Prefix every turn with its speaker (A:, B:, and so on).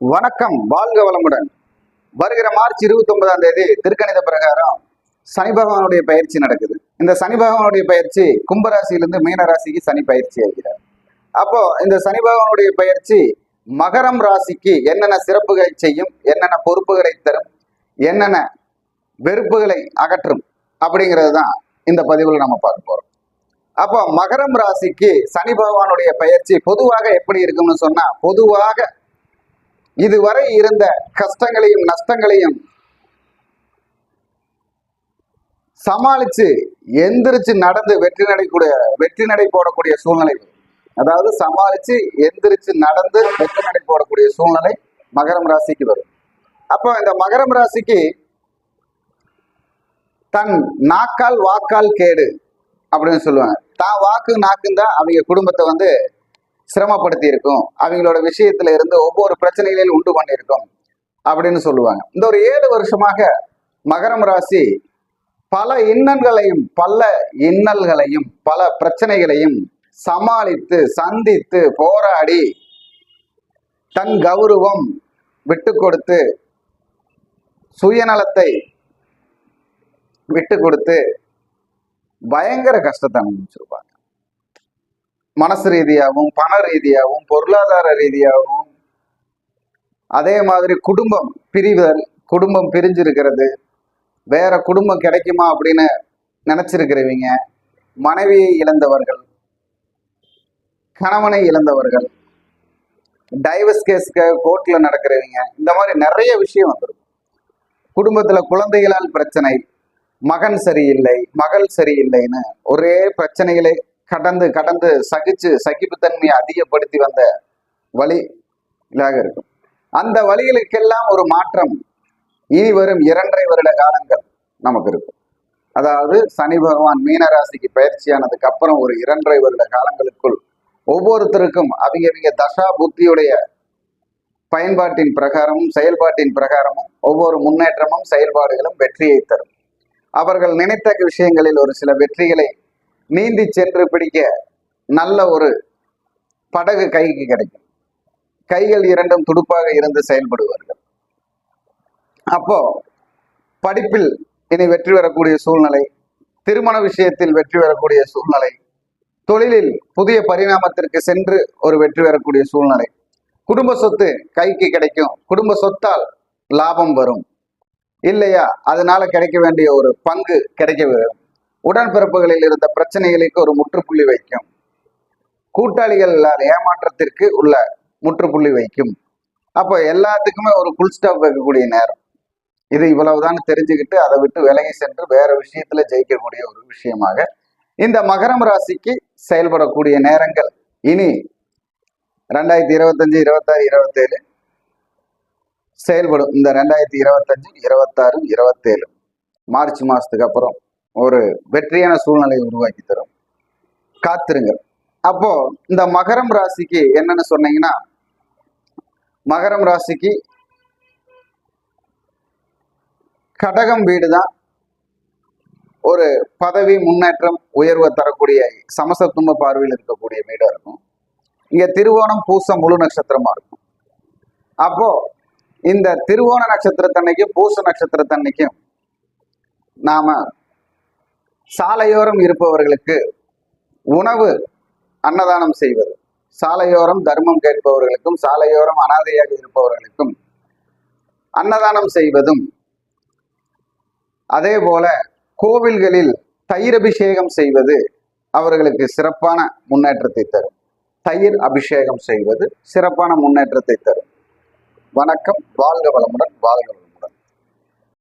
A: வணக்கம் வாழ்க வளமுடன். வருகிற மார்ச் இருபத்தி ஒன்பதாம் தேதி திருக்கணித பிரகாரம் சனி பகவானுடைய பயிற்சி நடக்குது. இந்த சனி பகவானுடைய பயிற்சி கும்பராசியிலிருந்து மீன ராசிக்கு சனி பயிற்சி ஆகிறார். அப்போ இந்த சனி பகவானுடைய பயிற்சி மகரம் ராசிக்கு என்னென்ன சிறப்புகளை செய்யும் என்னென்ன பொறுப்புகளை தரும் என்னென்ன வெறுப்புகளை அகற்றும் அப்படிங்கிறது தான் இந்த பதிவில் நம்ம பார்க்க போறோம். அப்போ மகரம் ராசிக்கு சனி பகவானுடைய பயிற்சி பொதுவாக எப்படி இருக்கும்னு சொன்னா பொதுவாக இதுவரை இருந்த கஷ்டங்களையும் நஷ்டங்களையும் சமாளிச்சு எந்திரிச்சு நடந்து வெற்றி நடைக்கூடிய வெற்றி நடை போடக்கூடிய சூழ்நிலை வரும். அதாவது சமாளிச்சு எந்திரிச்சு நடந்து வெற்றி நடை போடக்கூடிய சூழ்நிலை மகரம் ராசிக்கு வரும் அப்போ இந்த மகரம் ராசிக்கு தன் நாக்கால் வாக்கால் கேடு அப்படின்னு சொல்லுவாங்க தான் வாக்கு நாக்குன்னு தான் அவங்க குடும்பத்தை வந்து சிரமப்படுத்தி இருக்கும் அவங்களோட விஷயத்துல இருந்து ஒவ்வொரு பிரச்சனைகளையும் உண்டு பண்ணியிருக்கும் அப்படின்னு சொல்லுவாங்க. இந்த ஒரு ஏழு வருஷமாக மகரம் ராசி பல இன்னல்களையும் பல இன்னல்களையும் பல பிரச்சனைகளையும் சமாளித்து சந்தித்து போராடி தன் கௌரவம் விட்டு கொடுத்து சுயநலத்தை விட்டு கொடுத்து பயங்கர கஷ்டத்தை அனுபவிச்சிருப்பாங்க. மனசு ரீதியாகவும் பண ரீதியாகவும் பொருளாதார ரீதியாகவும் அதே மாதிரி குடும்பம் பிரிவுதல் குடும்பம் பிரிஞ்சிருக்கிறது. வேற குடும்பம் கிடைக்குமா அப்படின்னு நினைச்சிருக்கிறவங்க மனைவியை இழந்தவர்கள் கணவனை இழந்தவர்கள் டைவர்ஸ் கேஸ்க்கு கோர்ட்ல நடக்கிறவங்க இந்த மாதிரி நிறைய விஷயம் வந்துடும் குடும்பத்துல குழந்தைகளால் பிரச்சனை மகன் சரியில்லை மகள் சரியில்லைன்னு ஒரே பிரச்சனைகளை கடந்து கடந்து சகிச்சு சகிப்புத்தன்மையை அதிகப்படுத்தி வந்த வழிகளாக இருக்கும். அந்த வழிகளுக்கெல்லாம் ஒரு மாற்றம் இனி வரும் இரண்டரை வருட காலங்கள் நமக்கு இருக்கும். அதாவது சனி பகவான் மீனராசிக்கு பயிற்சியானதுக்கு அப்புறம் ஒரு இரண்டரை வருட காலங்களுக்குள் ஒவ்வொருத்தருக்கும் அவங்க அவங்க தசா புத்தியுடைய பயன்பாட்டின் பிரகாரமும் செயல்பாட்டின் பிரகாரமும் ஒவ்வொரு முன்னேற்றமும் செயல்பாடுகளும் வெற்றியை தரும். அவர்கள் நினைத்த விஷயங்களில் ஒரு சில வெற்றிகளை நீந்தி சென்று பிடிக்க நல்ல ஒரு படகு கைக்கு கிடைக்கும். கைகள் இரண்டும் துடுப்பாக இருந்து செயல்படுவார்கள். அப்போ படிப்பில் இனி வெற்றி பெறக்கூடிய சூழ்நிலை திருமண விஷயத்தில் வெற்றி பெறக்கூடிய சூழ்நிலை தொழிலில் புதிய பரிணாமத்திற்கு சென்று ஒரு வெற்றி பெறக்கூடிய சூழ்நிலை. குடும்ப சொத்து கைக்கு கிடைக்கும். குடும்ப சொத்தால் லாபம் வரும். இல்லையா? அதனால கிடைக்க வேண்டிய ஒரு பங்கு கிடைக்க வரும் உடன்பிறப்புகளில் இருந்த பிரச்சனைகளுக்கு ஒரு முற்றுப்புள்ளி வைக்கும். கூட்டாளிகள் ஏமாற்றத்திற்கு உள்ள முற்றுப்புள்ளி வைக்கும். அப்போ எல்லாத்துக்குமே ஒரு ஃபுல் ஸ்டாப் வைக்கக்கூடிய நேரம். இது இவ்வளவுதான் தெரிஞ்சுக்கிட்டு அதை விட்டு விலகி சென்று வேற விஷயத்துல ஜெயிக்கக்கூடிய ஒரு விஷயமாக இந்த மகரம் ராசிக்கு செயல்படக்கூடிய நேரங்கள் இனி ரெண்டாயிரத்தி இருபத்தஞ்சு இருபத்தாறு இருபத்தேழு செயல்படும். இந்த ரெண்டாயிரத்தி இருபத்தஞ்சு இருபத்தாறு இருபத்தேழு. மார்ச் மாசத்துக்கு அப்புறம் ஒரு வெற்றியான சூழ்நிலையை உருவாக்கி தரும். காத்திருங்கள். அப்போ இந்த மகரம் ராசிக்கு என்னன்னு சொன்னீங்கன்னா மகரம் ராசிக்கு கடகம் வீடு தான் ஒரு பதவி முன்னேற்றம் உயர்வை தரக்கூடிய சமசத்துவ பார்வையில் இருக்கக்கூடிய வீடா இருக்கும். இங்க திருவோணம் பூசம் முழு நட்சத்திரமா இருக்கும். அப்போ இந்த திருவோண நட்சத்திரத்தன்னைக்கும் பூச நட்சத்திரத்தன்னைக்கும் நாம சாலையோரம் இருப்பவர்களுக்கு உணவு அன்னதானம் செய்வது. சாலையோரம் தர்மம் கேட்பவர்களுக்கும் சாலையோரம் அனாதையாக இருப்பவர்களுக்கும் அன்னதானம் செய்வதும். அதே போல கோவில்களில் தயிர் அபிஷேகம் செய்வது அவர்களுக்கு சிறப்பான முன்னேற்றத்தை தரும். தயிர் அபிஷேகம் செய்வது சிறப்பான முன்னேற்றத்தை தரும். வணக்கம் வாழ்க வளமுடன் வாழ்க